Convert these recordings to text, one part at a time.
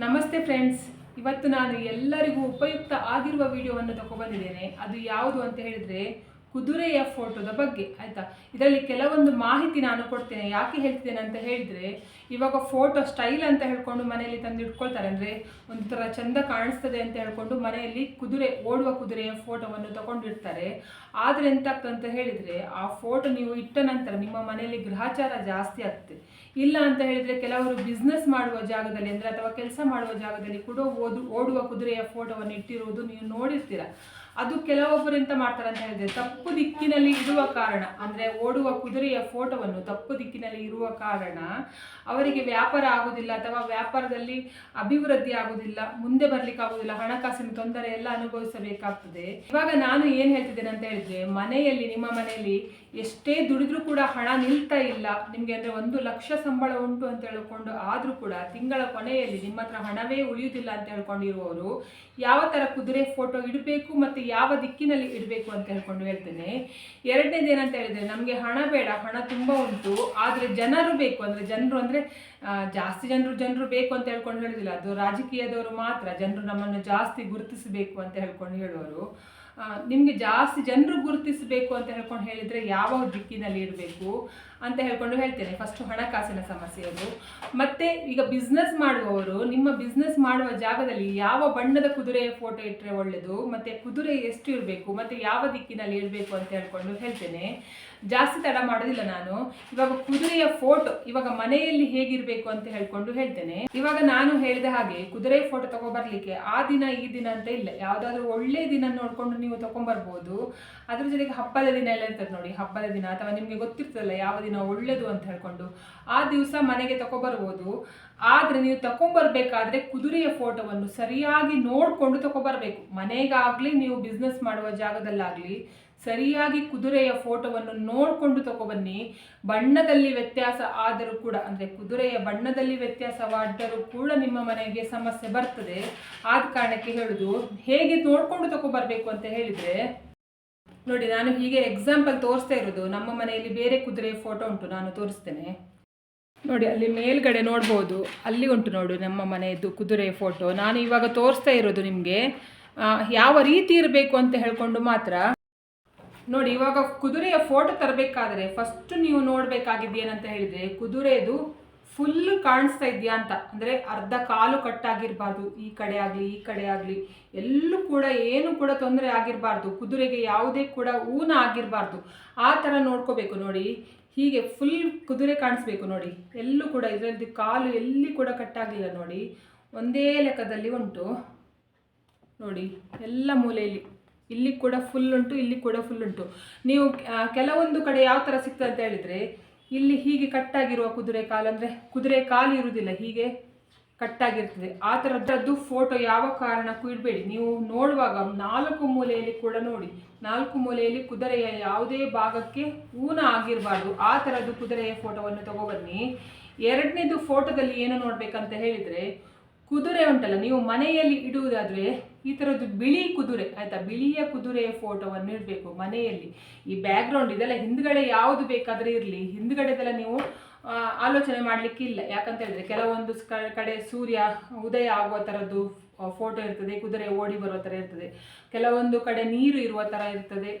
ನಮಸ್ತೆ ಫ್ರೆಂಡ್ಸ್. ಇವತ್ತು ನಾನು ಎಲ್ಲರಿಗೂ ಉಪಯುಕ್ತ ಆಗಿರುವ ವಿಡಿಯೋವನ್ನು ತಗೊಬಂದಿದ್ದೇನೆ ಅದು ಯಾವುದು ಅಂತ ಹೇಳಿದರೆ ಕುದುರೆಯ ಫೋಟೋದ ಬಗ್ಗೆ, ಆಯಿತಾ? ಇದರಲ್ಲಿ ಕೆಲವೊಂದು ಮಾಹಿತಿ ನಾನು ಕೊಡ್ತೇನೆ. ಯಾಕೆ ಹೇಳ್ತಿದ್ದೇನೆ ಅಂತ ಹೇಳಿದರೆ, ಇವಾಗ ಫೋಟೋ ಸ್ಟೈಲ್ ಅಂತ ಹೇಳ್ಕೊಂಡು ಮನೆಯಲ್ಲಿ ತಂದು ಇಟ್ಕೊಳ್ತಾರೆ. ಅಂದರೆ ಒಂಥರ ಚಂದ ಕಾಣಿಸ್ತದೆ ಅಂತ ಹೇಳ್ಕೊಂಡು ಮನೆಯಲ್ಲಿ ಕುದುರೆ, ಓಡುವ ಕುದುರೆಯ ಫೋಟೋವನ್ನು ತಗೊಂಡಿರ್ತಾರೆ ಆದರೆ ಅಂತ ಹೇಳಿದರೆ, ಆ ಫೋಟೋ ನೀವು ಇಟ್ಟ ನಂತರ ನಿಮ್ಮ ಮನೆಯಲ್ಲಿ ಗ್ರಹಚಾರ ಜಾಸ್ತಿ ಆಗ್ತದೆ. ಇಲ್ಲ ಅಂತ ಹೇಳಿದರೆ ಕೆಲವರು ಬಿಸ್ನೆಸ್ ಮಾಡುವ ಜಾಗದಲ್ಲಿ ಅಂದರೆ ಅಥವಾ ಕೆಲಸ ಮಾಡುವ ಜಾಗದಲ್ಲಿ ಕೂಡ ಓದು, ಓಡುವ ಕುದುರೆಯ ಫೋಟೋವನ್ನು ಇಟ್ಟಿರುವುದು ನೀವು ನೋಡಿರ್ತೀರ. ಅದು ಕೆಲವೊಬ್ಬರು ಎಂತ ಮಾಡ್ತಾರೆ ಅಂತ ಹೇಳಿದ್ರೆ ತಪ್ಪು ದಿಕ್ಕಿನಲ್ಲಿ ಇರುವ ಕಾರಣ, ಅಂದರೆ ಓಡುವ ಕುದುರೆಯ ಫೋಟೋವನ್ನು ತಪ್ಪು ದಿಕ್ಕಿನಲ್ಲಿ ಇರುವ ಕಾರಣ ಅವರಿಗೆ ವ್ಯಾಪಾರ ಆಗುವುದಿಲ್ಲ ಅಥವಾ ವ್ಯಾಪಾರದಲ್ಲಿ ಅಭಿವೃದ್ಧಿ ಆಗುವುದಿಲ್ಲ ಮುಂದೆ ಬರ್ಲಿಕ್ಕೆ ಆಗುದಿಲ್ಲ, ಹಣಕಾಸಿನ ತೊಂದರೆ ಎಲ್ಲ ಅನುಭವಿಸಬೇಕಾಗ್ತದೆ. ಇವಾಗ ನಾನು ಏನು ಹೇಳ್ತಿದ್ದೇನೆ ಅಂತ ಹೇಳಿದ್ರೆ ಮನೆಯಲ್ಲಿ, ನಿಮ್ಮ ಮನೆಯಲ್ಲಿ ಎಷ್ಟೇ ದುಡಿದ್ರೂ ಕೂಡ ಹಣ ನಿಲ್ತಾ ಇಲ್ಲ, ನಿಮಗೆ ಅಂದರೆ ಒಂದು ಲಕ್ಷ ಸಂಬಳ ಉಂಟು ಅಂತ ಹೇಳ್ಕೊಂಡು ಆದ್ರೂ ಕೂಡ ತಿಂಗಳ ಕೊನೆಯಲ್ಲಿ ನಿಮ್ಮ ಹತ್ರ ಹಣವೇ ಉಳಿಯುವುದಿಲ್ಲ ಅಂತ ಹೇಳ್ಕೊಂಡಿರುವವರು ಯಾವ ಥರ ಕುದುರೆ ಫೋಟೋ ಇಡಬೇಕು ಮತ್ತು ಯಾವ ದಿಕ್ಕಿನಲ್ಲಿ ಇಡಬೇಕು ಅಂತ ಹೇಳ್ಕೊಂಡು ಹೇಳ್ತೇನೆ. ಎರಡನೇದು ಏನಂತ ಹೇಳಿದರೆ, ನಮಗೆ ಹಣ ಬೇಡ, ಹಣ ತುಂಬ ಉಂಟು, ಆದರೆ ಜನರು ಬೇಕು, ಅಂದರೆ ಜನರು ಅಂದರೆ ಜಾಸ್ತಿ ಜನರು ಜನರು ಬೇಕು ಅಂತ ಹೇಳ್ಕೊಂಡು ಹೇಳೋದಿಲ್ಲ. ಅದು ರಾಜಕೀಯದವರು ಮಾತ್ರ, ಜನರು ನಮ್ಮನ್ನು ಜಾಸ್ತಿ ಗುರುತಿಸಬೇಕು ಅಂತ ಹೇಳ್ಕೊಂಡು ಹೇಳುವರು. ನಿಮಗೆ ಜಾಸ್ತಿ ಜನರು ಗುರುತಿಸಬೇಕು ಅಂತ ಹೇಳ್ಕೊಂಡು ಹೇಳಿದರೆ ಯಾವ ದಿಕ್ಕಿನಲ್ಲಿ ಇರಬೇಕು ಅಂತ ಹೇಳ್ಕೊಂಡು ಹೇಳ್ತೇನೆ. ಫಸ್ಟ್ ಹಣಕಾಸಿನ ಸಮಸ್ಯೆ ಅದು ಮತ್ತು ಈಗ ಬಿಸ್ನೆಸ್ ಮಾಡುವವರು, ನಿಮ್ಮ ಬಿಸ್ನೆಸ್ ಮಾಡುವ ಜಾಗದಲ್ಲಿ ಯಾವ ಬಣ್ಣದ ಕುದುರೆಯ ಫೋಟೋ ಇಟ್ಟರೆ ಒಳ್ಳೆಯದು ಮತ್ತು ಕುದುರೆ ಎಷ್ಟು ಇರಬೇಕು, ಮತ್ತು ಯಾವ ದಿಕ್ಕಿನಲ್ಲಿ ಇರಬೇಕು ಅಂತ ಹೇಳ್ಕೊಂಡು ಹೇಳ್ತೇನೆ. ಜಾಸ್ತಿ ತಡ ಮಾಡೋದಿಲ್ಲ ನಾನು. ಇವಾಗ ಕುದುರೆಯ ಫೋಟೋ ಇವಾಗ ಮನೆಯಲ್ಲಿ ಹೇಗಿರಬೇಕು ಅಂತ ಹೇಳ್ಕೊಂಡು ಹೇಳ್ತೇನೆ. ಇವಾಗ ನಾನು ಹೇಳಿದ ಹಾಗೆ ಕುದುರೆ ಫೋಟೋ ತಗೊಬರ್ಲಿಕ್ಕೆ ಆ ದಿನ ಈ ದಿನ ಅಂತ ಇಲ್ಲ. ಯಾವುದಾದ್ರೂ ಒಳ್ಳೆ ದಿನ ನೋಡ್ಕೊಂಡು ನೀವು ತೊಗೊಂಬರ್ಬೋದು ಅದ್ರ ಜೊತೆಗೆ ಹಬ್ಬದ ದಿನ ಎಲ್ಲ ಇರ್ತದೆ ನೋಡಿ, ಹಬ್ಬದ ದಿನ ಅಥವಾ ನಿಮಗೆ ಗೊತ್ತಿರ್ತದಲ್ಲ ಯಾವ ದಿನ ಒಳ್ಳೇದು ಅಂತ ಹೇಳ್ಕೊಂಡು ಆ ದಿವಸ ಮನೆಗೆ ತಗೊಬರ್ಬೋದು ಆದರೆ ನೀವು ತಗೊಂಬರ್ಬೇಕಾದ್ರೆ ಕುದುರೆಯ ಫೋಟೋವನ್ನು ಸರಿಯಾಗಿ ನೋಡಿಕೊಂಡು ತಗೊಬರ್ಬೇಕು ಮನೆಗಾಗಲಿ ನೀವು ಬಿಸ್ನೆಸ್ ಮಾಡುವ ಜಾಗದಲ್ಲಾಗಲಿ ಸರಿಯಾಗಿ ಕುದುರೆಯ ಫೋಟೋವನ್ನು ನೋಡಿಕೊಂಡು ತಗೊಬನ್ನಿ. ಬಣ್ಣದಲ್ಲಿ ವ್ಯತ್ಯಾಸ ಆದರೂ ಕೂಡ, ಅಂದರೆ ಕುದುರೆಯ ಬಣ್ಣದಲ್ಲಿ ವ್ಯತ್ಯಾಸವಾದರೂ ಕೂಡ ನಿಮ್ಮ ಮನೆಗೆ ಸಮಸ್ಯೆ ಬರ್ತದೆ. ಆದ ಕಾರಣಕ್ಕೆ ಹೇಳುದು, ಹೇಗೆ ನೋಡಿಕೊಂಡು ತಗೊಬರ್ಬೇಕು ಅಂತ ಹೇಳಿದರೆ, ನೋಡಿ ನಾನು ಹೀಗೆ ಎಕ್ಸಾಂಪಲ್ ತೋರಿಸ್ತಾ ಇರೋದು, ನಮ್ಮ ಮನೆಯಲ್ಲಿ ಬೇರೆ ಕುದುರೆಯ ಫೋಟೋ ಉಂಟು, ನಾನು ತೋರಿಸ್ತೇನೆ. ನೋಡಿ, ಅಲ್ಲಿ ಮೇಲ್ಗಡೆ ನೋಡ್ಬೋದು, ಅಲ್ಲಿ ಉಂಟು ನೋಡು ನಮ್ಮ ಮನೆಯದ್ದು ಕುದುರೆಯ ಫೋಟೋ. ನಾನು ಇವಾಗ ತೋರಿಸ್ತಾ ಇರೋದು ನಿಮಗೆ ಯಾವ ರೀತಿ ಇರಬೇಕು ಅಂತ ಹೇಳ್ಕೊಂಡು ಮಾತ್ರ. ನೋಡಿ, ಇವಾಗ ಕುದುರೆಯ ಫೋಟೋ ತರಬೇಕಾದ್ರೆ ಫಸ್ಟ್ ನೀವು ನೋಡಬೇಕಾಗಿದ್ದು ಏನಂತ ಹೇಳಿದರೆ ಕುದುರೆದು ಫುಲ್ ಕಾಣಿಸ್ತಾ ಇದೆಯಾ ಅಂತ. ಅಂದರೆ ಅರ್ಧ ಕಾಲು ಕಟ್ಟಾಗಿರಬಾರ್ದು. ಈ ಕಡೆ ಆಗಲಿ, ಈ ಕಡೆ ಆಗಲಿ. ಎಲ್ಲೂ ಕೂಡ ಏನು ಕೂಡ ತೊಂದರೆ ಆಗಿರಬಾರ್ದು. ಕುದುರೆಗೆ ಯಾವುದೇ ಕೂಡ ಊನ ಆಗಿರಬಾರ್ದು. ಆ ಥರ ನೋಡ್ಕೋಬೇಕು ನೋಡಿ. ಹೀಗೆ ಫುಲ್ ಕುದುರೆ ಕಾಣಿಸ್ಬೇಕು ನೋಡಿ. ಎಲ್ಲೂ ಕೂಡ ಇದರಲ್ಲಿ ಕಾಲು ಎಲ್ಲಿ ಕೂಡ ಕಟ್ಟಾಗಲಿಲ್ಲ ನೋಡಿ. ಒಂದೇ ಲೆಕ್ಕದಲ್ಲಿ ಉಂಟು. ನೋಡಿ, ಎಲ್ಲ ಮೂಲೆಯಲ್ಲಿ. ಇಲ್ಲಿ ಕೂಡ ಫುಲ್ ಉಂಟು, ಇಲ್ಲಿ ಕೂಡ ಫುಲ್ ಉಂಟು. ನೀವು ಕೆಲವೊಂದು ಕಡೆ ಯಾವ ಥರ ಸಿಗ್ತದೆ ಅಂತ ಹೇಳಿದರೆ, ಇಲ್ಲಿ ಹೀಗೆ ಕಟ್ಟಾಗಿರುವ ಕುದುರೆ ಕಾಲು ಅಂದರೆ ಕುದುರೆ ಕಾಲು ಇರುವುದಿಲ್ಲ, ಹೀಗೆ ಕಟ್ಟಾಗಿರ್ತದೆ ಆ ಥರದ್ದು ಫೋಟೋ ಯಾವ ಕಾರಣಕ್ಕೂ ಇಡಬೇಡಿ. ನೀವು ನೋಡುವಾಗ ನಾಲ್ಕು ಮೂಲೆಯಲ್ಲಿ ಕೂಡ ನೋಡಿ, ನಾಲ್ಕು ಮೂಲೆಯಲ್ಲಿ ಕುದುರೆಯ ಯಾವುದೇ ಭಾಗಕ್ಕೆ ಊನ ಆಗಿರಬಾರ್ದು. ಆ ಥರದ್ದು ಕುದುರೆಯ ಫೋಟೋವನ್ನು ತಗೋಬನ್ನಿ. ಎರಡನೇದು ಫೋಟೋದಲ್ಲಿ ಏನು ನೋಡಬೇಕಂತ ಹೇಳಿದರೆ, ಕುದುರೆ ಉಂಟಲ್ಲ, ನೀವು ಮನೆಯಲ್ಲಿ ಇಡುವುದಾದರೆ ಈ ಥರದ್ದು ಬಿಳಿ ಕುದುರೆ, ಆಯಿತಾ? ಬಿಳಿಯ ಕುದುರೆಯ ಫೋಟೋವನ್ನು ಇಡಬೇಕು ಮನೆಯಲ್ಲಿ. ಈ ಬ್ಯಾಕ್ಗ್ರೌಂಡ್ ಇದೆಲ್ಲ ಹಿಂದ್ಗಡೆ ಯಾವುದು ಬೇಕಾದರೆ ಇರಲಿ. ಹಿಂದ್ಗಡೆದೆಲ್ಲ ನೀವು ಆಲೋಚನೆ ಮಾಡಲಿಕ್ಕಿಲ್ಲ ಯಾಕಂತ ಹೇಳಿದ್ರೆ ಕೆಲವೊಂದು ಕಡೆ ಸೂರ್ಯ ಉದಯ ಆಗುವ ಥರದ್ದು ಫೋಟೋ ಇರ್ತದೆ, ಕುದುರೆ ಓಡಿ ಬರುವ ಥರ ಇರ್ತದೆ. ಕೆಲವೊಂದು ಕಡೆ ನೀರು ಇರುವ ಥರ ಇರ್ತದೆ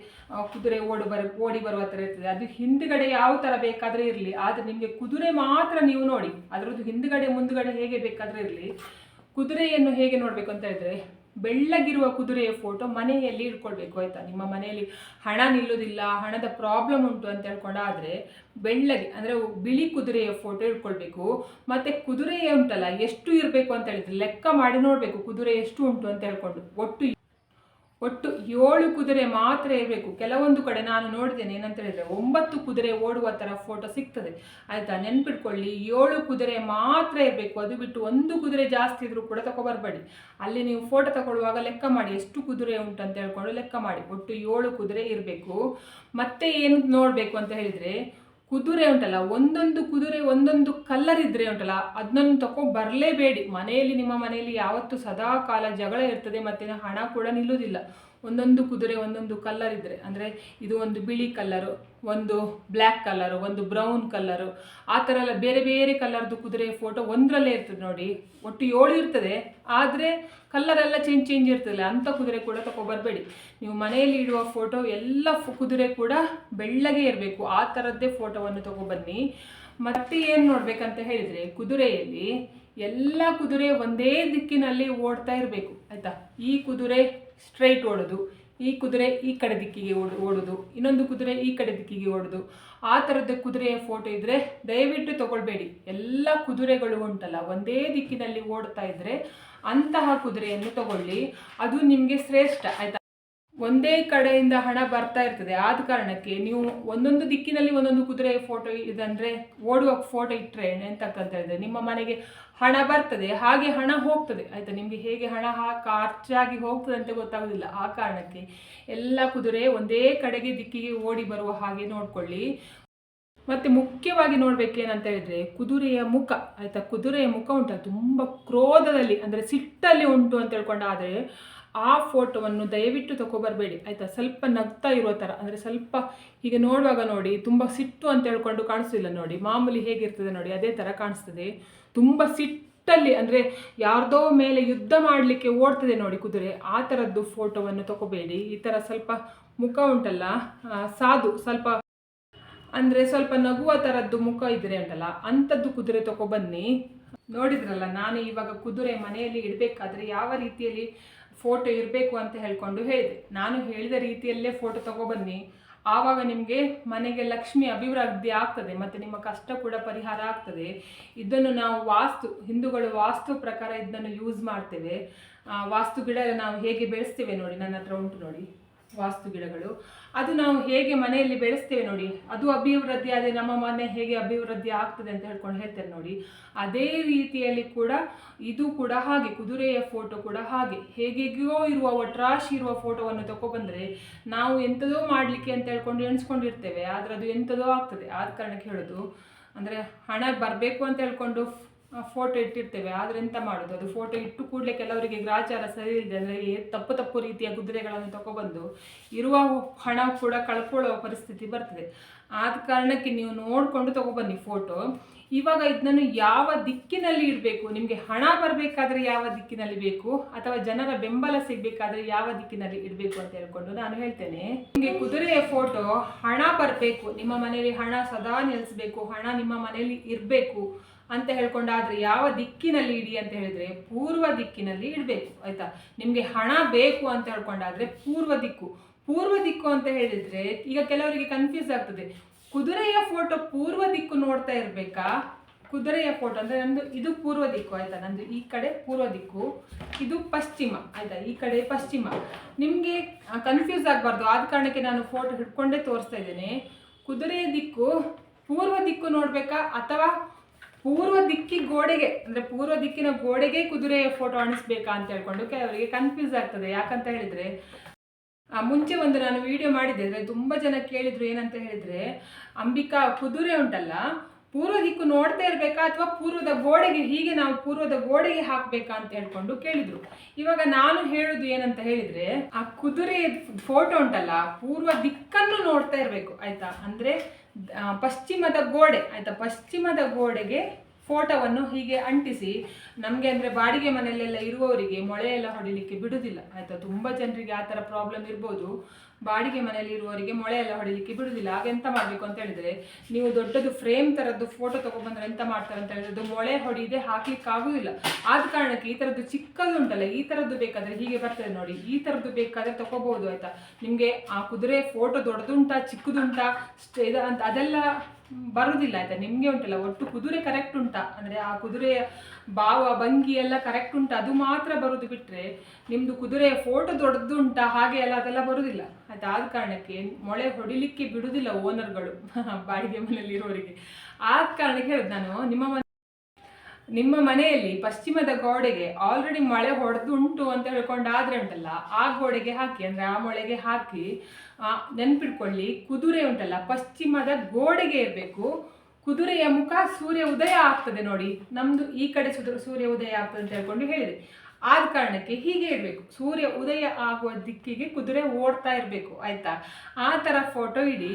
ಕುದುರೆ ಓಡಿ ಬರ, ಓಡಿ ಬರುವ ಥರ ಇರ್ತದೆ. ಅದು ಹಿಂದ್ಗಡೆ ಯಾವ ಥರ ಬೇಕಾದರೆ ಇರಲಿ. ಆದರೆ ನಿಮಗೆ ಕುದುರೆ ಮಾತ್ರ ನೀವು ನೋಡಿ. ಅದರದ್ದು ಹಿಂದ್ಗಡೆ ಮುಂದ್ಗಡೆ ಹೇಗೆ ಬೇಕಾದರೆ ಇರಲಿ. ಕುದುರೆಯನ್ನು ಹೇಗೆ ನೋಡಬೇಕು ಅಂತ ಹೇಳಿದ್ರೆ ಬೆಳ್ಳಗಿರುವ ಕುದುರೆಯ ಫೋಟೋ ಮನೆಯಲ್ಲಿ ಇಟ್ಕೊಳ್ಬೇಕು, ಆಯ್ತಾ? ನಿಮ್ಮ ಮನೆಯಲ್ಲಿ ಹಣ ನಿಲ್ಲೋದಿಲ್ಲ, ಹಣದ ಪ್ರಾಬ್ಲಮ್ ಉಂಟು ಅಂತ ಹೇಳ್ಕೊಂಡಾದರೆ ಬೆಳ್ಳಗೆ, ಅಂದರೆ ಬಿಳಿ ಕುದುರೆಯ ಫೋಟೋ ಇಟ್ಕೊಳ್ಬೇಕು. ಮತ್ತು ಕುದುರೆ ಉಂಟಲ್ಲ, ಎಷ್ಟು ಇರಬೇಕು ಅಂತ ಹೇಳಿದ್ರೆ ಲೆಕ್ಕ ಮಾಡಿ ನೋಡಬೇಕು, ಕುದುರೆ ಎಷ್ಟು ಉಂಟು ಅಂತ ಹೇಳ್ಕೊಂಡು ಒಟ್ಟು ಒಟ್ಟು ಏಳು ಕುದುರೆ ಮಾತ್ರ ಇರಬೇಕು. ಕೆಲವೊಂದು ಕಡೆ ನಾನು ನೋಡಿದ್ದೇನೆ ಏನಂತ ಹೇಳಿದ್ರೆ ಒಂಬತ್ತು ಕುದುರೆ ಓಡುವ ಥರ ಫೋಟೋ ಸಿಗ್ತದೆ. ಆಯಿತಾ? ನೆನ್ಪಿಟ್ಕೊಳ್ಳಿ, ಏಳು ಕುದುರೆ ಮಾತ್ರ ಇರಬೇಕು. ಅದು ಬಿಟ್ಟು ಒಂದು ಕುದುರೆ ಜಾಸ್ತಿ ಇದ್ರೂ ಕೂಡ ತಗೊಬರ್ಬೇಡಿ. ಅಲ್ಲಿ ನೀವು ಫೋಟೋ ತಗೊಳ್ಳುವಾಗ ಲೆಕ್ಕ ಮಾಡಿ, ಎಷ್ಟು ಕುದುರೆ ಉಂಟು ಅಂತ ಹೇಳ್ಕೊಂಡು ಲೆಕ್ಕ ಮಾಡಿ. ಒಟ್ಟು ಏಳು ಕುದುರೆ ಇರಬೇಕು. ಮತ್ತೆ ಏನು ನೋಡಬೇಕು ಅಂತ ಹೇಳಿದರೆ ಕುದುರೆ ಉಂಟಲ್ಲ, ಒಂದೊಂದು ಕುದುರೆ, ಒಂದೊಂದು ಕಲ್ಲರ್ ಇದ್ರೆ ಉಂಟಲ್ಲ ಅದನ್ನೊಂದು ತಕೊ ಬರಲೇಬೇಡಿ. ಮನೆಯಲ್ಲಿ, ನಿಮ್ಮ ಮನೆಯಲ್ಲಿ ಯಾವತ್ತು ಸದಾ ಕಾಲ ಜಗಳ ಇರ್ತದೆ ಮತ್ತು ಹಣ ಕೂಡ ನಿಲ್ಲುವುದಿಲ್ಲ ಒಂದೊಂದು ಕುದುರೆ, ಒಂದೊಂದು ಕಲ್ಲರ್ ಇದ್ದರೆ ಅಂದರೆ ಇದು ಒಂದು ಬಿಳಿ ಕಲರು ಒಂದು ಬ್ಲ್ಯಾಕ್ ಕಲರು, ಒಂದು ಬ್ರೌನ್ ಕಲರು, ಆ ಥರ ಎಲ್ಲ ಬೇರೆ ಬೇರೆ ಕಲರ್ದು ಕುದುರೆ ಫೋಟೋ ಒಂದರಲ್ಲೇ ಇರ್ತದೆ ನೋಡಿ. ಒಟ್ಟು ಏಳು ಇರ್ತದೆ, ಆದರೆ ಕಲರ್ ಎಲ್ಲ ಚೇಂಜ್ ಚೇಂಜ್ ಇರ್ತದಲ್ಲ ಅಂಥ ಕುದುರೆ ಕೂಡ ತಗೊಬರಬೇಡಿ ನೀವು ಮನೆಯಲ್ಲಿ ಇಡುವ ಫೋಟೋ ಎಲ್ಲ ಕುದುರೆ ಕೂಡ ಬೆಳ್ಳಗೆ ಇರಬೇಕು. ಆ ಥರದ್ದೇ ಫೋಟೋವನ್ನು ತಗೊಬನ್ನಿ ಮತ್ತೆ ಏನು ನೋಡಬೇಕಂತ ಹೇಳಿದರೆ, ಕುದುರೆಯಲ್ಲಿ ಎಲ್ಲ ಕುದುರೆ ಒಂದೇ ದಿಕ್ಕಿನಲ್ಲಿ ಓಡ್ತಾ ಇರಬೇಕು, ಆಯಿತಾ? ಈ ಕುದುರೆ ಸ್ಟ್ರೈಟ್ ಓಡೋದು. ಈ ಕುದುರೆ ಈ ಕಡೆ ದಿಕ್ಕಿಗೆ ಓಡ್, ಓಡೋದು, ಇನ್ನೊಂದು ಕುದುರೆ ಈ ಕಡೆ ದಿಕ್ಕಿಗೆ ಓಡೋದು. ಆ ಥರದ ಕುದುರೆಯ ಫೋಟೋ ಇದ್ದರೆ ದಯವಿಟ್ಟು ತಗೊಳ್ಬೇಡಿ. ಎಲ್ಲ ಕುದುರೆಗಳು ಉಂಟಲ್ಲ, ಒಂದೇ ದಿಕ್ಕಿನಲ್ಲಿ ಓಡ್ತಾ ಇದ್ದರೆ ಅಂತಹ ಕುದುರೆಯನ್ನು ತಗೊಳ್ಳಿ. ಅದು ನಿಮಗೆ ಶ್ರೇಷ್ಠ, ಆಯಿತಾ? ಒಂದೇ ಕಡೆಯಿಂದ ಹಣ ಬರ್ತಾ ಇರ್ತದೆ. ಆದ ಕಾರಣಕ್ಕೆ ನೀವು ಒಂದೊಂದು ದಿಕ್ಕಿನಲ್ಲಿ ಒಂದೊಂದು ಕುದುರೆ ಫೋಟೋ ಇದಂದರೆ ಓಡುವ ಫೋಟೋ ಇಟ್ಟರೆ ಎಂತಕ್ಕಂತ ಹೇಳಿದ್ರೆ ನಿಮ್ಮ ಮನೆಗೆ ಹಣ ಬರ್ತದೆ. ಹಾಗೆ ಹಣ ಹೋಗ್ತದೆ. ಆಯಿತಾ? ನಿಮಗೆ ಹೇಗೆ ಹಣ ಖರ್ಚಾಗಿ ಹೋಗ್ತದೆ ಅಂತ ಗೊತ್ತಾಗೋದಿಲ್ಲ. ಆ ಕಾರಣಕ್ಕೆ ಎಲ್ಲ ಕುದುರೆ ಒಂದೇ ಕಡೆಗೆ ದಿಕ್ಕಿಗೆ ಓಡಿ ಬರುವ ಹಾಗೆ ನೋಡ್ಕೊಳ್ಳಿ. ಮತ್ತೆ ಮುಖ್ಯವಾಗಿ ನೋಡ್ಬೇಕೇನಂತ ಹೇಳಿದ್ರೆ ಕುದುರೆಯ ಮುಖ, ಆಯ್ತಾ? ಕುದುರೆಯ ಮುಖ ಉಂಟು ತುಂಬ ಕ್ರೋಧದಲ್ಲಿ, ಅಂದರೆ ಸಿಟ್ಟಲ್ಲಿ ಉಂಟು ಅಂತ ಹೇಳ್ಕೊಂಡಾದರೆ ಆ ಫೋಟೋವನ್ನು ದಯವಿಟ್ಟು ತಗೋಬರಬೇಡಿ. ಆಯಿತಾ? ಸ್ವಲ್ಪ ನಗ್ತಾ ಇರೋ ಥರ. ಅಂದರೆ ಸ್ವಲ್ಪ ಹೀಗೆ ನೋಡುವಾಗ ನೋಡಿ, ತುಂಬ ಸಿಟ್ಟು ಅಂತ ಹೇಳ್ಕೊಂಡು ಕಾಣಿಸ್ತಿಲ್ಲ ನೋಡಿ. ಮಾಮೂಲಿ ಹೇಗಿರ್ತದೆ ನೋಡಿ, ಅದೇ ಥರ ಕಾಣಿಸ್ತದೆ. ತುಂಬ ಸಿಟ್ಟಲ್ಲಿ, ಅಂದರೆ ಯಾರ್ದೋ ಮೇಲೆ ಯುದ್ಧ ಮಾಡಲಿಕ್ಕೆ ಓಡ್ತದೆ ನೋಡಿ ಕುದುರೆ. ಆ ಥರದ್ದು ಫೋಟೋವನ್ನು ತಗೋಬೇಡಿ. ಈ ಥರ ಸ್ವಲ್ಪ ಮುಖ ಉಂಟಲ್ಲ? ಸಾಧು, ಸ್ವಲ್ಪ, ಅಂದರೆ ಸ್ವಲ್ಪ ನಗುವ ಥರದ್ದು ಮುಖ ಇದ್ರೆ ಉಂಟಲ್ಲ? ಅಂಥದ್ದು ಕುದುರೆ ತಗೊಬನ್ನಿ ನೋಡಿದ್ರಲ್ಲ, ನಾನು ಇವಾಗ ಕುದುರೆ ಮನೆಯಲ್ಲಿ ಇಡಬೇಕಾದ್ರೆ ಯಾವ ರೀತಿಯಲ್ಲಿ ಫೋಟೋ ಇರಬೇಕು ಅಂತ ಹೇಳ್ಕೊಂಡು ಹೇಳಿದೆ. ನಾನು ಹೇಳಿದ ರೀತಿಯಲ್ಲೇ ಫೋಟೋ ತಗೊಬನ್ನಿ. ಆವಾಗ ನಿಮಗೆ ಮನೆಗೆ ಲಕ್ಷ್ಮಿ ಅಭಿವೃದ್ಧಿ ಆಗ್ತದೆ ಮತ್ತು ನಿಮ್ಮ ಕಷ್ಟ ಕೂಡ ಪರಿಹಾರ ಆಗ್ತದೆ. ಇದನ್ನು ನಾವು ವಾಸ್ತು, ಹಿಂದೂಗಳು ವಾಸ್ತು ಪ್ರಕಾರ ಇದನ್ನು ಯೂಸ್ ಮಾಡ್ತೇವೆ. ವಾಸ್ತು ಗಿಡ ನಾವು ಹೇಗೆ ಬೆಳೆಸ್ತೇವೆ ನೋಡಿ, ನನ್ನ ಹತ್ರ ಉಂಟು ನೋಡಿ. ವಾಸ್ತು ಗಿಡಗಳು ಅದು ನಾವು ಹೇಗೆ ಮನೆಯಲ್ಲಿ ಬೆಳೆಸ್ತೇವೆ ನೋಡಿ, ಅದು ಅಭಿವೃದ್ಧಿ ಆದರೆ ನಮ್ಮ ಮನೆ ಹೇಗೆ ಅಭಿವೃದ್ಧಿ ಆಗ್ತದೆ ಅಂತ ಹೇಳ್ಕೊಂಡು ಹೇಳ್ತೇನೆ ನೋಡಿ. ಅದೇ ರೀತಿಯಲ್ಲಿ ಕೂಡ ಇದು ಕೂಡ ಹಾಗೆ, ಕುದುರೆಯ ಫೋಟೋ ಕೂಡ ಹಾಗೆ. ಹೇಗೆಗೋ ಇರುವ, ಒಟ್ರಾಶಿ ಇರುವ ಫೋಟೋವನ್ನು ತಗೊಬಂದರೆ ನಾವು ಎಂಥದೋ ಮಾಡಲಿಕ್ಕೆ ಅಂತ ಹೇಳ್ಕೊಂಡು ಎಣಿಸ್ಕೊಂಡಿರ್ತೇವೆ, ಆದರೆ ಅದು ಎಂಥದೋ ಆಗ್ತದೆ. ಆದ ಕಾರಣಕ್ಕೆ ಹೇಳೋದು, ಅಂದರೆ ಹಣ ಬರಬೇಕು ಅಂತ ಹೇಳ್ಕೊಂಡು ಫೋಟೋ ಇಟ್ಟಿರ್ತೇವೆ, ಆದರೆ ಎಂತ ಮಾಡೋದು? ಅದು ಫೋಟೋ ಇಟ್ಟು ಕೂಡಲೇ ಕೆಲವರಿಗೆ ಗ್ರಾಚಾರ ಸರಿ ಇಲ್ಲದೆ ಅಂದರೆ ತಪ್ಪು ತಪ್ಪು ರೀತಿಯ ಕುದುರೆಗಳನ್ನು ತಗೊಬಂದು ಇರುವ ಹಣ ಕೂಡ ಕಳ್ಕೊಳ್ಳೋ ಪರಿಸ್ಥಿತಿ ಬರ್ತದೆ. ಆದ ಕಾರಣಕ್ಕೆ ನೀವು ನೋಡಿಕೊಂಡು ತಗೊಬನ್ನಿ ಫೋಟೋ ಇವಾಗ ಇದನ್ನು ಯಾವ ದಿಕ್ಕಿನಲ್ಲಿ ಇಡಬೇಕು? ನಿಮಗೆ ಹಣ ಬರಬೇಕಾದ್ರೆ ಯಾವ ದಿಕ್ಕಿನಲ್ಲಿ ಬೇಕು? ಅಥವಾ ಜನರ ಬೆಂಬಲ ಸಿಗಬೇಕಾದ್ರೆ ಯಾವ ದಿಕ್ಕಿನಲ್ಲಿ ಇಡಬೇಕು ಅಂತ ಹೇಳ್ಕೊಂಡು ನಾನು ಹೇಳ್ತೇನೆ. ನಿಮಗೆ ಕುದುರೆಯ ಫೋಟೋ ಹಣ ಬರಬೇಕು. ನಿಮ್ಮ ಮನೆಯಲ್ಲಿ ಹಣ ಸದಾ ನೆಲೆಸಬೇಕು, ಹಣ ನಿಮ್ಮ ಮನೆಯಲ್ಲಿ ಇರಬೇಕು. ಅಂತ ಹೇಳ್ಕೊಂಡಾದ್ರೆ ಯಾವ ದಿಕ್ಕಿನಲ್ಲಿ ಇಡಿ ಅಂತ ಹೇಳಿದ್ರೆ ಪೂರ್ವ ದಿಕ್ಕಿನಲ್ಲಿ ಇಡಬೇಕು, ಆಯ್ತಾ? ನಿಮಗೆ ಹಣ ಬೇಕು ಅಂತ ಹೇಳ್ಕೊಂಡಾದ್ರೆ ಪೂರ್ವ ದಿಕ್ಕು. ಪೂರ್ವ ದಿಕ್ಕು ಅಂತ ಹೇಳಿದ್ರೆ ಈಗ ಕೆಲವರಿಗೆ ಕನ್ಫ್ಯೂಸ್ ಆಗ್ತದೆ. ಕುದುರೆಯ ಫೋಟೋ ಪೂರ್ವ ದಿಕ್ಕು ನೋಡ್ತಾ ಇರಬೇಕಾ? ಕುದುರೆಯ ಫೋಟೋ ಅಂದರೆ ನಂದು ಇದು ಪೂರ್ವ ದಿಕ್ಕು, ಆಯ್ತಾ? ನಂದು ಈ ಕಡೆ ಪೂರ್ವ ದಿಕ್ಕು, ಇದು ಪಶ್ಚಿಮ, ಆಯ್ತಾ? ಈ ಕಡೆ ಪಶ್ಚಿಮ. ನಿಮಗೆ ಕನ್ಫ್ಯೂಸ್ ಆಗಬಾರ್ದು. ಆದ ಕಾರಣಕ್ಕೆ ನಾನು ಫೋಟೋ ಹಿಡ್ಕೊಂಡೇ ತೋರಿಸ್ತಾ ಇದ್ದೇನೆ. ಕುದುರೆಯ ದಿಕ್ಕು ಪೂರ್ವ ದಿಕ್ಕು ನೋಡಬೇಕಾ ಅಥವಾ ಪೂರ್ವ ದಿಕ್ಕಿ ಗೋಡೆಗೆ, ಅಂದರೆ ಪೂರ್ವ ದಿಕ್ಕಿನ ಗೋಡೆಗೆ ಕುದುರೆಯ ಫೋಟೋ ಅಣಿಸ್ಬೇಕಾ ಅಂತ ಹೇಳ್ಕೊಂಡು ಕೆಲವರಿಗೆ ಕನ್ಫ್ಯೂಸ್ ಆಗ್ತದೆ. ಯಾಕಂತ ಹೇಳಿದರೆ ಮುಂಚೆ ಒಂದು ನಾನು ವಿಡಿಯೋ ಮಾಡಿದ್ದೆ, ಅಂದರೆ ತುಂಬ ಜನ ಕೇಳಿದ್ರು ಏನಂತ ಹೇಳಿದರೆ, ಅಂಬಿಕಾ ಕುದುರೆ ಉಂಟಲ್ಲ, ಪೂರ್ವ ದಿಕ್ಕು ನೋಡ್ತಾ ಇರಬೇಕಾ ಅಥವಾ ಪೂರ್ವದ ಗೋಡೆಗೆ, ಹೀಗೆ ನಾವು ಪೂರ್ವದ ಗೋಡೆಗೆ ಹಾಕಬೇಕಾ ಅಂತ ಹೇಳ್ಕೊಂಡು ಕೇಳಿದ್ರು. ಇವಾಗ ನಾನು ಹೇಳೋದು ಏನಂತ ಹೇಳಿದರೆ, ಆ ಕುದುರೆ ಫೋಟೋ ಉಂಟಲ್ಲ, ಪೂರ್ವ ದಿಕ್ಕನ್ನು ನೋಡ್ತಾ ಇರಬೇಕು, ಆಯ್ತಾ? ಅಂದರೆ ಪಶ್ಚಿಮದ ಗೋಡೆ, ಆಯ್ತಾ? ಪಶ್ಚಿಮದ ಗೋಡೆಗೆ ಫೋಟೋವನ್ನು ಹೀಗೆ ಅಂಟಿಸಿ, ನಮಗೆ ಅಂದರೆ ಬಾಡಿಗೆ ಮನೆಯಲ್ಲೆಲ್ಲ ಇರುವವರಿಗೆ ಮೊಳೆ ಎಲ್ಲ ಹೊಡಿಲಿಕ್ಕೆ ಬಿಡುವುದಿಲ್ಲ ಆಯಿತಾ? ತುಂಬ ಜನರಿಗೆ ಆ ಥರ ಪ್ರಾಬ್ಲಮ್ ಇರ್ಬೋದು. ಬಾಡಿಗೆ ಮನೆಯಲ್ಲಿ ಇರುವವರಿಗೆ ಮೊಳೆ ಎಲ್ಲ ಹೊಡಿಲಿಕ್ಕೆ ಬಿಡುವುದಿಲ್ಲ ಆಗ ಎಂತ ಮಾಡಬೇಕು ಅಂತ ಹೇಳಿದ್ರೆ, ನೀವು ದೊಡ್ಡದು ಫ್ರೇಮ್ ಥರದ್ದು ಫೋಟೋ ತೊಗೊಬಂದ್ರೆ ಎಂತ ಮಾಡ್ತಾರೆ ಅಂತ ಹೇಳಿದ್ರೆ ಅದು ಮೊಳೆ ಹೊಡಿದೆ, ಹಾಕ್ಲಿಕ್ಕೆ ಆಗುದಿಲ್ಲ. ಆದ ಕಾರಣಕ್ಕೆ ಈ ಥರದ್ದು ಚಿಕ್ಕದು ಉಂಟಲ್ಲ, ಈ ಥರದ್ದು ಬೇಕಾದರೆ ಹೀಗೆ ಬರ್ತದೆ ನೋಡಿ. ಈ ಥರದ್ದು ಬೇಕಾದರೆ ತಗೋಬಹುದು ಆಯಿತಾ? ನಿಮಗೆ ಆ ಕುದುರೆ ಫೋಟೋ ದೊಡ್ಡದುಂಟಾ, ಚಿಕ್ಕದುಂಟಾ ಇದು ಅಂತ ಅದೆಲ್ಲ ಬರುವುದಿಲ್ಲ ಆಯಿತಾ? ನಿಮಗೆ ಉಂಟಲ್ಲ, ಒಟ್ಟು ಕುದುರೆ ಕರೆಕ್ಟ್ ಉಂಟಾ? ಅಂದರೆ ಆ ಕುದುರೆಯ ಭಾವ, ಭಂಗಿ ಎಲ್ಲ ಕರೆಕ್ಟ್ ಉಂಟು. ಅದು ಮಾತ್ರ ಬರುದು ಬಿಟ್ಟರೆ ನಿಮ್ಮದು ಕುದುರೆ ಫೋಟೋ ದೊಡ್ಡದುಂಟಾ, ಹಾಗೆ ಎಲ್ಲ ಅದೆಲ್ಲ ಬರೋದಿಲ್ಲ. ಅದಾದ ಕಾರಣಕ್ಕೆ ಮೊಳೆ ಹೊಡಿಲಿಕ್ಕೆ ಬಿಡುವುದಿಲ್ಲ ಓನರ್ಗಳು ಬಾಡಿಗೆ ಮನೆಯಲ್ಲಿ ಇರೋರಿಗೆ. ಆದ ಕಾರಣಕ್ಕೆ ಹೇಳಿದ್ ನಾನು, ನಿಮ್ಮ ಮನೆ ನಿಮ್ಮ ಮನೆಯಲ್ಲಿ ಪಶ್ಚಿಮದ ಗೋಡೆಗೆ ಆಲ್ರೆಡಿ ಮಳೆ ಹೊಡೆದುಂಟು ಅಂತ ಹೇಳ್ಕೊಂಡಾದ್ರೆ ಉಂಟಲ್ಲ, ಆ ಗೋಡೆಗೆ ಹಾಕಿ, ಅಂದರೆ ಆ ಮೊಳೆಗೆ ಹಾಕಿ ನೆನ್ಪಿಟ್ಕೊಳ್ಳಿ ಕುದುರೆ ಉಂಟಲ್ಲ, ಪಶ್ಚಿಮದ ಗೋಡೆಗೆ ಇರಬೇಕು. ಕುದುರೆಯ ಮುಖ ಸೂರ್ಯ ಉದಯ ಆಗ್ತದೆ ನೋಡಿ. ನಮ್ಮದು ಈ ಕಡೆ ಸೂರ್ಯ ಉದಯ ಆಗ್ತದೆ ಅಂತ ಹೇಳ್ಕೊಂಡು ಹೇಳಿದೆ. ಆದ ಕಾರಣಕ್ಕೆ ಹೀಗೆ ಇರಬೇಕು. ಸೂರ್ಯ ಉದಯ ಆಗುವ ದಿಕ್ಕಿಗೆ ಕುದುರೆ ಓಡ್ತಾ ಇರಬೇಕು, ಆಯ್ತಾ? ಆ ಥರ ಫೋಟೋ ಇಡಿ.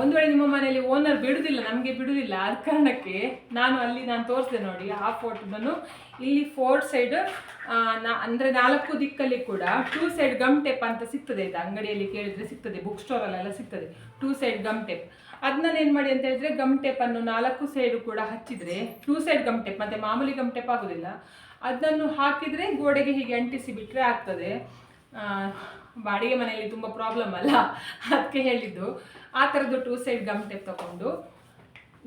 ಒಂದು ವೇಳೆ ನಿಮ್ಮ ಮನೆಯಲ್ಲಿ ಓನರ್ ಬಿಡುದಿಲ್ಲ, ನಮಗೆ ಬಿಡುದಿಲ್ಲ, ಆದ ಕಾರಣಕ್ಕೆ ನಾನು ಅಲ್ಲಿ ನಾನು ತೋರಿಸಿದೆ ನೋಡಿ, ಆ ಫೋಟೋದನ್ನು ಇಲ್ಲಿ ಫೋರ್ ಸೈಡ್ ಅಂದರೆ ನಾಲ್ಕು ದಿಕ್ಕಲ್ಲಿ ಕೂಡ ಟೂ ಸೈಡ್ ಗಮ್ ಟೇಪ್ ಅಂತ ಸಿಗ್ತದೆ, ಆಯ್ತಾ? ಅಂಗಡಿಯಲ್ಲಿ ಕೇಳಿದ್ರೆ ಸಿಗ್ತದೆ ಬುಕ್ ಸ್ಟೋರಲ್ಲೆಲ್ಲ ಸಿಗ್ತದೆ ಟೂ ಸೈಡ್ ಗಮ್ ಟೇಪ್ ಅದನ್ನ ಏನು ಮಾಡಿ ಅಂತ ಹೇಳಿದ್ರೆ ಗಮ್ ಟೇಪನ್ನು ನಾಲ್ಕು ಸೈಡು ಕೂಡ ಹಚ್ಚಿದ್ರೆ ಟೂ ಸೈಡ್ ಗಮ್ ಟೇಪ್ ಮತ್ತು ಮಾಮೂಲಿ ಗಮ್ ಟೇಪ್ ಆಗೋದಿಲ್ಲ. ಅದನ್ನು ಹಾಕಿದರೆ ಗೋಡೆಗೆ ಹೀಗೆ ಅಂಟಿಸಿ ಬಿಟ್ಟರೆ ಆಗ್ತದೆ ಬಾಡಿಗೆ ಮನೆಯಲ್ಲಿ ತುಂಬ ಪ್ರಾಬ್ಲಮ್ ಅಲ್ಲ? ಅದಕ್ಕೆ ಹೇಳಿದ್ದು. ಆ ಥರದ್ದು ಟೂ ಸೈಡ್ ಗಮ್ ಟೇಪ್ ತಗೊಂಡು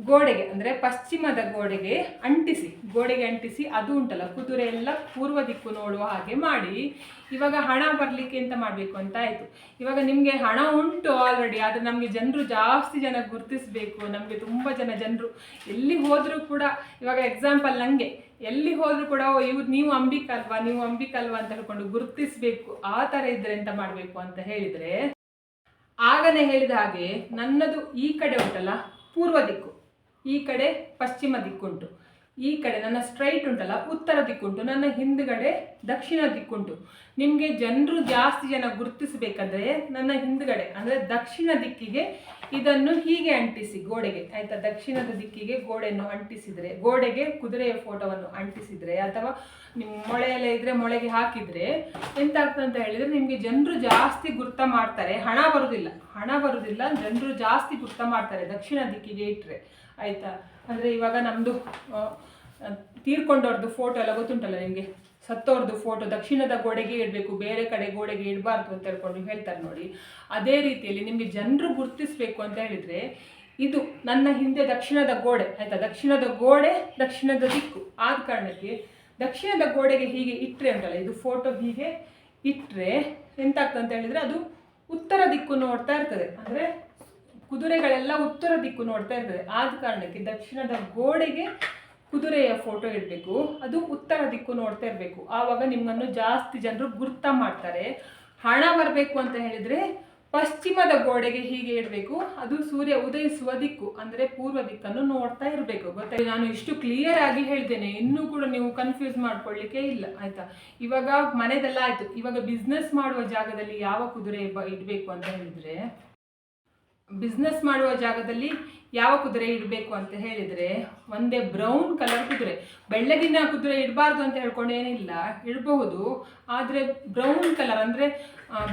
ಗೋಡೆಗೆ, ಅಂದರೆ ಪಶ್ಚಿಮದ ಗೋಡೆಗೆ ಅಂಟಿಸಿ ಗೋಡೆಗೆ ಅಂಟಿಸಿ ಅದು ಉಂಟಲ್ಲ, ಕುದುರೆ ಎಲ್ಲ ಪೂರ್ವ ದಿಕ್ಕು ನೋಡುವ ಹಾಗೆ ಮಾಡಿ. ಇವಾಗ ಹಣ ಬರಲಿಕ್ಕೆ ಅಂತ ಮಾಡಬೇಕು ಅಂತ ಆಯಿತು. ಇವಾಗ ನಿಮಗೆ ಹಣ ಉಂಟು ಆಲ್ರೆಡಿ ಆದರೆ ನಮಗೆ ಜನರು ಜಾಸ್ತಿ ಜನ ಗುರುತಿಸಬೇಕು. ನಮಗೆ ತುಂಬ ಜನ ಜನರು ಎಲ್ಲಿ ಹೋದರೂ ಕೂಡ, ಇವಾಗ ಎಕ್ಸಾಂಪಲ್ ನನಗೆ ಎಲ್ಲಿ ಹೋದರೂ ಕೂಡ ಇವ್ರು ನೀವು ಅಂಬಿಕಲ್ವಾ ನೀವು ಅಂಬಿಕಲ್ವಾ ಅಂತ ಹೇಳ್ಕೊಂಡು ಗುರುತಿಸಬೇಕು, ಆ ಥರ ಇದ್ರೆ ಎಂತ ಮಾಡಬೇಕು ಅಂತ ಹೇಳಿದರೆ, ಆಗನೇ ಹೇಳಿದ ಹಾಗೆ ನನ್ನದು ಈ ಕಡೆ ಉಂಟಲ್ಲ, ಪೂರ್ವ ದಿಕ್ಕು. ಈ ಕಡೆ ಪಶ್ಚಿಮ ದಿಕ್ಕುಂಟು. ಈ ಕಡೆ ನನ್ನ ಸ್ಟ್ರೈಟ್ ಉಂಟಲ್ಲ, ಉತ್ತರ ದಿಕ್ಕುಂಟು, ನನ್ನ ಹಿಂದ್ಗಡೆ ದಕ್ಷಿಣ ದಿಕ್ಕುಂಟು. ನಿಮಗೆ ಜನರು ಜಾಸ್ತಿ ಜನ ಗುರುತಿಸಬೇಕಾದ್ರೆ ನನ್ನ ಹಿಂದ್ಗಡೆ, ಅಂದರೆ ದಕ್ಷಿಣ ದಿಕ್ಕಿಗೆ ಇದನ್ನು ಹೀಗೆ ಅಂಟಿಸಿ, ಗೋಡೆಗೆ, ಆಯ್ತಾ? ದಕ್ಷಿಣದ ದಿಕ್ಕಿಗೆ ಗೋಡೆಯನ್ನು ಅಂಟಿಸಿದರೆ, ಗೋಡೆಗೆ ಕುದುರೆಯ ಫೋಟೋವನ್ನು ಅಂಟಿಸಿದರೆ, ಅಥವಾ ನಿಮ್ಮ ಮೊಳೆಯಲ್ಲೇ ಇದ್ರೆ ಮೊಳೆಗೆ ಹಾಕಿದರೆ ಎಂತ ಆಗ್ತದೆ ಅಂತ ಹೇಳಿದರೆ ನಿಮಗೆ ಜನರು ಜಾಸ್ತಿ ಗುರ್ತ ಮಾಡ್ತಾರೆ. ಹಣ ಬರುವುದಿಲ್ಲ ಹಣ ಬರುವುದಿಲ್ಲ ಜನರು ಜಾಸ್ತಿ ಗುರ್ತ ಮಾಡ್ತಾರೆ ದಕ್ಷಿಣ ದಿಕ್ಕಿಗೆ ಇಟ್ಟರೆ ಆಯಿತಾ? ಅಂದರೆ ಇವಾಗ ನಮ್ಮದು ತೀರ್ಕೊಂಡವ್ರದ್ದು ಫೋಟೋ ಎಲ್ಲ ಗೊತ್ತುಂಟಲ್ಲ ನಿಮಗೆ? ಸತ್ತೋರ್ದು ಫೋಟೋ ದಕ್ಷಿಣದ ಗೋಡೆಗೆ ಇಡಬೇಕು, ಬೇರೆ ಕಡೆ ಗೋಡೆಗೆ ಇಡಬಾರ್ದು ಅಂತ ಹೇಳ್ಕೊಂಡು ಹೇಳ್ತಾರೆ ನೋಡಿ. ಅದೇ ರೀತಿಯಲ್ಲಿ ನಿಮಗೆ ಜನರು ಗುರುತಿಸಬೇಕು ಅಂತ ಹೇಳಿದರೆ, ಇದು ನನ್ನ ಹಿಂದೆ ದಕ್ಷಿಣದ ಗೋಡೆ, ಆಯಿತಾ? ದಕ್ಷಿಣದ ಗೋಡೆ, ದಕ್ಷಿಣದ ದಿಕ್ಕು. ಆದ ಕಾರಣಕ್ಕೆ ದಕ್ಷಿಣದ ಗೋಡೆಗೆ ಹೀಗೆ ಇಟ್ಟರೆ ಅಂತಲ್ಲ, ಇದು ಫೋಟೋ ಹೀಗೆ ಇಟ್ಟರೆ ಎಂತಾಗ್ತದೆ ಅಂತ ಹೇಳಿದರೆ ಅದು ಉತ್ತರ ದಿಕ್ಕು ನೋಡ್ತಾ ಇರ್ತದೆ. ಅಂದರೆ ಕುದುರೆಗಳೆಲ್ಲ ಉತ್ತರ ದಿಕ್ಕು ನೋಡ್ತಾ ಇರ್ತದೆ. ಆದ ಕಾರಣಕ್ಕೆ ದಕ್ಷಿಣದ ಗೋಡೆಗೆ ಕುದುರೆಯ ಫೋಟೋ ಇಡಬೇಕು. ಅದು ಉತ್ತರ ದಿಕ್ಕು ನೋಡ್ತಾ ಇರಬೇಕು. ಆವಾಗ ನಿಮ್ಮನ್ನು ಜಾಸ್ತಿ ಜನರು ಗುರ್ತ ಮಾಡ್ತಾರೆ. ಹಣ ಬರಬೇಕು ಅಂತ ಹೇಳಿದರೆ ಪಶ್ಚಿಮದ ಗೋಡೆಗೆ ಹೀಗೆ ಇಡಬೇಕು. ಅದು ಸೂರ್ಯ ಉದಯಿಸುವ ದಿಕ್ಕು, ಅಂದರೆ ಪೂರ್ವ ದಿಕ್ಕನ್ನು ನೋಡ್ತಾ ಇರಬೇಕು. ಗೊತ್ತಾ ನಾನು ಇಷ್ಟು ಕ್ಲಿಯರ್ ಆಗಿ ಹೇಳ್ತೇನೆ. ಇನ್ನೂ ಕೂಡ ನೀವು ಕನ್ಫ್ಯೂಸ್ ಮಾಡ್ಕೊಳ್ಳಿಕ್ಕೆ ಇಲ್ಲ. ಆಯ್ತಾ? ಇವಾಗ ಮನೆದೆಲ್ಲ ಆಯ್ತು. ಇವಾಗ ಬಿಸ್ನೆಸ್ ಮಾಡುವ ಜಾಗದಲ್ಲಿ ಯಾವ ಕುದುರೆ ಇಡಬೇಕು ಅಂತ ಹೇಳಿದ್ರೆ ಬಿಸ್ನೆಸ್ ಮಾಡುವ ಜಾಗದಲ್ಲಿ ಯಾವ ಕುದುರೆ ಇಡಬೇಕು ಅಂತ ಹೇಳಿದರೆ, ಒಂದೇ ಬ್ರೌನ್ ಕಲರ್ ಕುದುರೆ. ಬೆಳ್ಳಗಿನ ಕುದುರೆ ಇಡಬಾರ್ದು ಅಂತ ಹೇಳ್ಕೊಂಡೇನಿಲ್ಲ ಇಡಬಹುದು. ಆದರೆ ಬ್ರೌನ್ ಕಲರ್ ಅಂದರೆ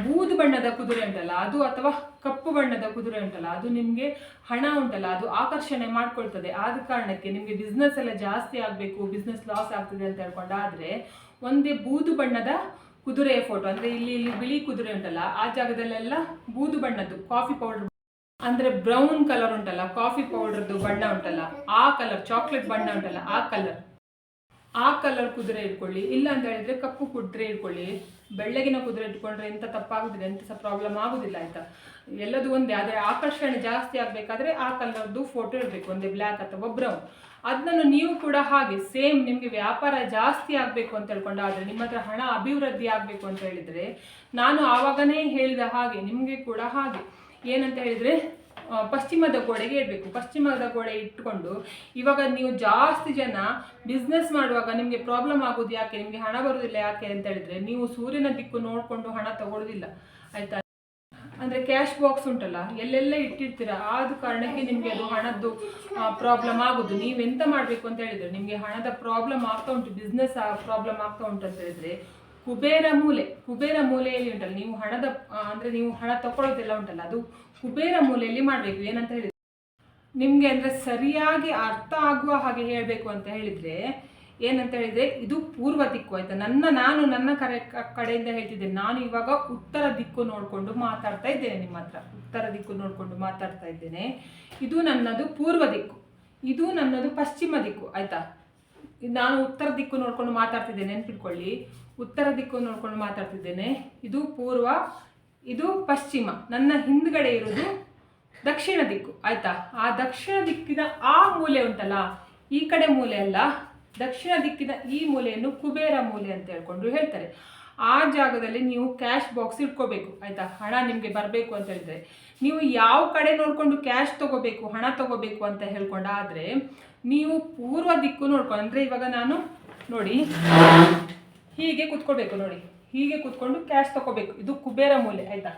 ಬೂದು ಬಣ್ಣದ ಕುದುರೆ ಉಂಟಲ್ಲ, ಅದು ಅಥವಾ ಕಪ್ಪು ಬಣ್ಣದ ಕುದುರೆ ಉಂಟಲ್ಲ, ಅದು ನಿಮಗೆ ಹಣ ಉಂಟಲ್ಲ, ಅದು ಆಕರ್ಷಣೆ ಮಾಡ್ಕೊಳ್ತದೆ. ಆದ ಕಾರಣಕ್ಕೆ ನಿಮಗೆ ಬಿಸ್ನೆಸ್ ಎಲ್ಲ ಜಾಸ್ತಿ ಆಗಬೇಕು ಬಿಸ್ನೆಸ್ ಲಾಸ್ ಆಗ್ತದೆ ಅಂತ ಹೇಳ್ಕೊಂಡಾದರೆ, ಒಂದೇ ಬೂದು ಬಣ್ಣದ ಕುದುರೆಯ ಫೋಟೋ ಅಂದರೆ ಇಲ್ಲಿ ಇಲ್ಲಿ ಬಿಳಿ ಕುದುರೆ ಉಂಟಲ್ಲ, ಆ ಜಾಗದಲ್ಲೆಲ್ಲ ಬೂದು ಬಣ್ಣದ್ದು ಕಾಫಿ ಪೌಡರ್ ಅಂದ್ರೆ ಬ್ರೌನ್ ಕಲರ್ ಉಂಟಲ್ಲ ಕಾಫಿ ಪೌಡರ್ದು ಬಣ್ಣ ಉಂಟಲ್ಲ, ಆ ಕಲರ್ ಚಾಕ್ಲೇಟ್ ಬಣ್ಣ ಉಂಟಲ್ಲ, ಆ ಕಲರ್ ಆ ಕಲರ್ ಕುದುರೆ ಇಟ್ಕೊಳ್ಳಿ, ಇಲ್ಲ ಅಂತ ಹೇಳಿದ್ರೆ ಕಪ್ಪು ಕುದುರೆ ಇಟ್ಕೊಳ್ಳಿ. ಬೆಳ್ಳಗಿನ ಕುದುರೆ ಇಟ್ಕೊಂಡ್ರೆ ಎಂತ ತಪ್ಪಾಗುದಿಲ್ಲ, ಎಂತ ಸಹ ಪ್ರಾಬ್ಲಮ್ ಆಗುದಿಲ್ಲ, ಆಯ್ತಾ? ಎಲ್ಲದು ಒಂದೇ, ಆದರೆ ಆಕರ್ಷಣೆ ಜಾಸ್ತಿ ಆಗಬೇಕಾದ್ರೆ ಆ ಕಲರ್ದು ಫೋಟೋ ಇರಬೇಕು ಒಂದೇ ಬ್ಲ್ಯಾಕ್ ಅಥವಾ ಬ್ರೌನ್ ಅದನ್ನು ನೀವು ಕೂಡ ಹಾಗೆ ಸೇಮ್ ನಿಮಗೆ ವ್ಯಾಪಾರ ಜಾಸ್ತಿ ಆಗಬೇಕು ಅಂತ ಹೇಳ್ಕೊಂಡು, ಆದರೆ ನಿಮ್ಮ ಹತ್ರ ಹಣ ಅಭಿವೃದ್ಧಿ ಆಗಬೇಕು ಅಂತ ಹೇಳಿದರೆ, ನಾನು ಆವಾಗನೇ ಹೇಳಿದ ಹಾಗೆ, ನಿಮಗೆ ಕೂಡ ಹಾಗೆ. ಏನಂತ ಹೇಳಿದರೆ ಪಶ್ಚಿಮದ ಗೋಡೆಗೆ ಇಡಬೇಕು ಪಶ್ಚಿಮದ ಗೋಡೆ ಇಟ್ಕೊಂಡು, ಇವಾಗ ನೀವು ಜಾಸ್ತಿ ಜನ ಬಿಸ್ನೆಸ್ ಮಾಡುವಾಗ ನಿಮಗೆ ಪ್ರಾಬ್ಲಮ್ ಆಗೋದು ಯಾಕೆ? ನಿಮಗೆ ಹಣ ಬರೋದಿಲ್ಲ ಯಾಕೆ ಅಂತ ಹೇಳಿದ್ರೆ, ನೀವು ಸೂರ್ಯನ ದಿಕ್ಕು ನೋಡಿಕೊಂಡು ಹಣ ತಗೊಳ್ಳೋದಿಲ್ಲ ಆಯ್ತಾ? ಅಂದರೆ ಕ್ಯಾಶ್ ಬಾಕ್ಸ್ ಉಂಟಲ್ಲ, ಎಲ್ಲೆಲ್ಲ ಇಟ್ಟಿರ್ತೀರ? ಆದ ಕಾರಣಕ್ಕೆ ನಿಮಗೆ ಅದು ಹಣದ್ದು ಪ್ರಾಬ್ಲಮ್ ಆಗೋದು. ನೀವೆಂತ ಮಾಡಬೇಕು ಅಂತ ಹೇಳಿದ್ರೆ, ನಿಮಗೆ ಹಣದ ಪ್ರಾಬ್ಲಮ್ ಆಗ್ತಾ ಉಂಟು ಬಿಸ್ನೆಸ್ ಪ್ರಾಬ್ಲಮ್ ಆಗ್ತಾ ಉಂಟು ಅಂತ ಹೇಳಿದ್ರೆ ಕುಬೇರ ಮೂಲೆ, ಕುಬೇರ ಮೂಲೆಯಲ್ಲಿ ಉಂಟಲ್ಲ, ನೀವು ಹಣದ ಅಂದರೆ ನೀವು ಹಣ ತಗೊಳ್ಳೋದೆಲ್ಲ ಉಂಟಲ್ಲ, ಅದು ಕುಬೇರ ಮೂಲೆಯಲ್ಲಿ ಮಾಡಬೇಕು. ಏನಂತ ಹೇಳಿದ್ರೆ, ನಿಮಗೆ ಅಂದರೆ ಸರಿಯಾಗಿ ಅರ್ಥ ಆಗುವ ಹಾಗೆ ಹೇಳಬೇಕು ಅಂತ ಹೇಳಿದರೆ, ಏನಂತ ಹೇಳಿದರೆ, ಇದು ಪೂರ್ವ ದಿಕ್ಕು ಆಯಿತಾ? ನನ್ನ, ನಾನು ನನ್ನ ಕರೆ ಕಡೆಯಿಂದ ಹೇಳ್ತಿದ್ದೇನೆ ನಾನು ಇವಾಗ ಉತ್ತರ ದಿಕ್ಕು ನೋಡಿಕೊಂಡು ಮಾತಾಡ್ತಾ ಇದ್ದೇನೆ ನಿಮ್ಮ ಹತ್ರ. ಉತ್ತರ ದಿಕ್ಕು ನೋಡಿಕೊಂಡು ಮಾತಾಡ್ತಾ ಇದ್ದೇನೆ. ಇದು ನನ್ನದು ಪೂರ್ವ ದಿಕ್ಕು. ಇದು ನನ್ನದು ಪಶ್ಚಿಮ ದಿಕ್ಕು, ಆಯಿತಾ? ನಾನು ಉತ್ತರ ದಿಕ್ಕು ನೋಡ್ಕೊಂಡು ಮಾತಾಡ್ತಿದ್ದೇನೆ ನೆನ್ಪಿಟ್ಕೊಳ್ಳಿ. ಉತ್ತರ ದಿಕ್ಕು ನೋಡ್ಕೊಂಡು ಮಾತಾಡ್ತಿದ್ದೇನೆ. ಇದು ಪೂರ್ವ, ಇದು ಪಶ್ಚಿಮ. ನನ್ನ ಹಿಂದ್ಗಡೆ ಇರೋದು ದಕ್ಷಿಣ ದಿಕ್ಕು. ಆಯ್ತಾ? ಆ ದಕ್ಷಿಣ ದಿಕ್ಕಿನ ಆ ಮೂಲೆ ಉಂಟಲ್ಲ, ಈ ಕಡೆ ಮೂಲೆ ಅಲ್ಲ, ದಕ್ಷಿಣ ದಿಕ್ಕಿನ ಈ ಮೂಲೆಯನ್ನು ಕುಬೇರ ಮೂಲೆ ಅಂತ ಹೇಳ್ಕೊಂಡು ಹೇಳ್ತಾರೆ. ಆ ಜಾಗದಲ್ಲಿ ನೀವು ಕ್ಯಾಶ್ ಬಾಕ್ಸ್ ಇಟ್ಕೋಬೇಕು. ಆಯ್ತಾ? ಹಣ ನಿಮಗೆ ಬರಬೇಕು ಅಂತ ಹೇಳಿದ್ರೆ. ನೀವು ಯಾವ ಕಡೆ ನೋಡಿಕೊಂಡು ಕ್ಯಾಶ್ ತಗೋಬೇಕು, ಹಣ ತಗೋಬೇಕು ಅಂತ ಹೇಳ್ಕೊಂಡಾದರೆ, ನೀವು ಪೂರ್ವ ದಿಕ್ಕು ನೋಡ್ಕೊಂಡು ಅಂದರೆ ಇವಾಗ ನಾನು ನೋಡಿ ಹೀಗೆ ಕುತ್ಕೋಬೇಕು ನೋಡಿ. ಹೀಗೆ ಕುತ್ಕೊಂಡು ಕ್ಯಾಶ್ ತಗೋಬೇಕು ಇದು ಕುಬೇರ ಮೂಲೆ, ಆಯ್ತಾ?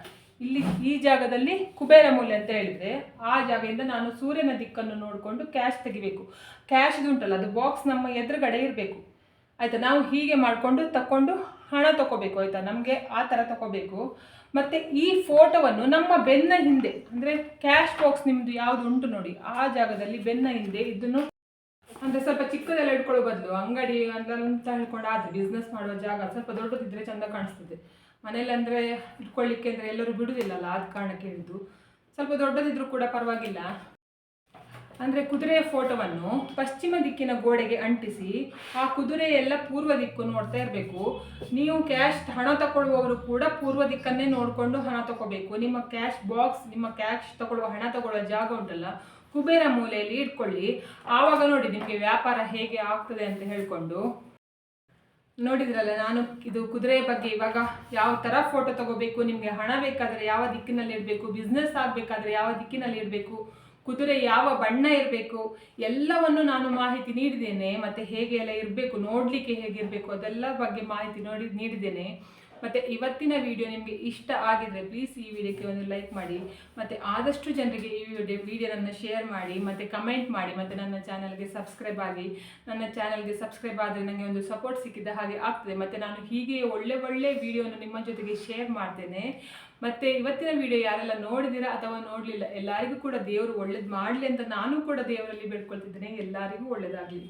ಇಲ್ಲಿ ಈ ಜಾಗದಲ್ಲಿ ಕುಬೇರ ಮೂಲೆ ಅಂತ ಹೇಳಿದ್ರೆ ಆ ಜಾಗದಿಂದ ನಾನು ಸೂರ್ಯನ ದಿಕ್ಕನ್ನು ನೋಡಿಕೊಂಡು ಕ್ಯಾಶ್ ತೆಗಿಬೇಕು. ಕ್ಯಾಶ್ ಉಂಟಲ್ಲ, ಅದು ಬಾಕ್ಸ್ ನಮ್ಮ ಎದುರುಗಡೆ ಇರಬೇಕು. ಆಯ್ತಾ? ನಾವು ಹೀಗೆ ಮಾಡಿಕೊಂಡು ತಕೊಂಡು ಹಣ ತಗೋಬೇಕು ಆಯ್ತಾ? ನಮಗೆ ಆ ಥರ ತಗೋಬೇಕು ಮತ್ತು ಈ ಫೋಟೋವನ್ನು ನಮ್ಮ ಬೆನ್ನ ಹಿಂದೆ, ಅಂದರೆ ಕ್ಯಾಶ್ ಬಾಕ್ಸ್ ನಿಮ್ಮದು ಯಾವುದು ಉಂಟು ನೋಡಿ, ಆ ಜಾಗದಲ್ಲಿ ಬೆನ್ನ ಹಿಂದೆ ಇದನ್ನು ಅಂದರೆ ಸ್ವಲ್ಪ ಚಿಕ್ಕದೆಲ್ಲ ಇಟ್ಕೊಳ್ಳೋ ಬದಲು, ಅಂಗಡಿ ಅಂತ ಹೇಳ್ಕೊಂಡು ಆದ್ರೆ ಬಿಸ್ನೆಸ್ ಮಾಡುವ ಜಾಗ ಸ್ವಲ್ಪ ದೊಡ್ಡದಿದ್ರೆ ಚಂದ ಕಾಣಿಸ್ತದೆ. ಮನೇಲಿ ಅಂದ್ರೆ ಇಟ್ಕೊಳ್ಳಿಕ್ಕೆ ಅಂದ್ರೆ ಎಲ್ಲರೂ ಬಿಡುವುದಿಲ್ಲಲ್ಲ ಆದ ಕಾರಣಕ್ಕೆ ಹೇಳಿದ್ದು ಸ್ವಲ್ಪ ದೊಡ್ಡದಿದ್ರೂ ಕೂಡ ಪರವಾಗಿಲ್ಲ. ಅಂದರೆ ಕುದುರೆಯ ಫೋಟೋವನ್ನು ಪಶ್ಚಿಮ ದಿಕ್ಕಿನ ಗೋಡೆಗೆ ಅಂಟಿಸಿ, ಆ ಕುದುರೆ ಎಲ್ಲ ಪೂರ್ವ ದಿಕ್ಕು ನೋಡ್ತಾ ಇರಬೇಕು. ನೀವು ಕ್ಯಾಶ್ ಹಣ ತಗೊಳ್ಳುವವರು ಕೂಡ ಪೂರ್ವ ದಿಕ್ಕನ್ನೇ ನೋಡಿಕೊಂಡು ಹಣ ತಗೋಬೇಕು. ನಿಮ್ಮ ಕ್ಯಾಶ್ ಬಾಕ್ಸ್ ನಿಮ್ಮ ಕ್ಯಾಶ್ ತಗೊಳ್ಳುವ ಹಣ ತಗೊಳ್ಳುವ ಜಾಗ ಉಂಟಲ್ಲ ಕುಬೇರ ಮೂಲೆಯಲ್ಲಿ ಇಟ್ಕೊಳ್ಳಿ. ಆವಾಗ ನೋಡಿ ನಿಮಗೆ ವ್ಯಾಪಾರ ಹೇಗೆ ಆಗ್ತದೆ ಅಂತ ಹೇಳಿಕೊಂಡು. ನೋಡಿದ್ರಲ್ಲ, ನಾನು ಇದು ಕುದುರೆ ಬಗ್ಗೆ ಇವಾಗ ಯಾವ ಥರ ಫೋಟೋ ತಗೋಬೇಕು, ನಿಮಗೆ ಹಣ ಬೇಕಾದರೆ ಯಾವ ದಿಕ್ಕಿನಲ್ಲಿ ಇರಬೇಕು ಬಿಸ್ನೆಸ್ ಆಗಬೇಕಾದ್ರೆ ಯಾವ ದಿಕ್ಕಿನಲ್ಲಿ ಇರಬೇಕು, ಕುದುರೆ ಯಾವ ಬಣ್ಣ ಇರಬೇಕು, ಎಲ್ಲವನ್ನು ನಾನು ಮಾಹಿತಿ ನೀಡಿದ್ದೇನೆ. ಮತ್ತು ಹೇಗೆ ಎಲ್ಲ ಇರಬೇಕು, ನೋಡಲಿಕ್ಕೆ ಹೇಗಿರಬೇಕು ಅದೆಲ್ಲ ಬಗ್ಗೆ ಮಾಹಿತಿ ನೋಡಿ ನೀಡಿದ್ದೇನೆ. ಮತ್ತು ಇವತ್ತಿನ ವಿಡಿಯೋ ನಿಮಗೆ ಇಷ್ಟ ಆಗಿದ್ರೆ ಪ್ಲೀಸ್ ಈ ವಿಡಿಯೋಕ್ಕೆ ಒಂದು ಲೈಕ್ ಮಾಡಿ, ಮತ್ತು ಆದಷ್ಟು ಜನರಿಗೆ ಈ ವಿಡಿಯೋ ವಿಡಿಯೋನನ್ನು ಶೇರ್ ಮಾಡಿ, ಮತ್ತು ಕಮೆಂಟ್ ಮಾಡಿ, ಮತ್ತು ನನ್ನ ಚಾನಲ್ಗೆ ಸಬ್ಸ್ಕ್ರೈಬ್ ಆಗಿ, ನನ್ನ ಚಾನಲ್ಗೆ ಸಬ್ಸ್ಕ್ರೈಬ್ ಆದರೆ ನನಗೆ ಒಂದು ಸಪೋರ್ಟ್ ಸಿಕ್ಕಿದ ಹಾಗೆ ಆಗ್ತದೆ. ಮತ್ತು ನಾನು ಹೀಗೆ ಒಳ್ಳೆ ಒಳ್ಳೆ ವಿಡಿಯೋನ ನಿಮ್ಮ ಜೊತೆಗೆ ಶೇರ್ ಮಾಡ್ತೇನೆ. ಮತ್ತು ಇವತ್ತಿನ ವಿಡಿಯೋ ಯಾರೆಲ್ಲ ನೋಡಿದಿರ ಅಥವಾ ನೋಡಲಿಲ್ಲ, ಎಲ್ಲರಿಗೂ ಕೂಡ ದೇವರು ಒಳ್ಳೇದು ಮಾಡಲಿ ಅಂತ ನಾನು ಕೂಡ ದೇವರಲ್ಲಿ ಬೇಡ್ಕೊಳ್ತಿದ್ದೇನೆ. ಎಲ್ಲರಿಗೂ ಒಳ್ಳೆಯದಾಗಲಿ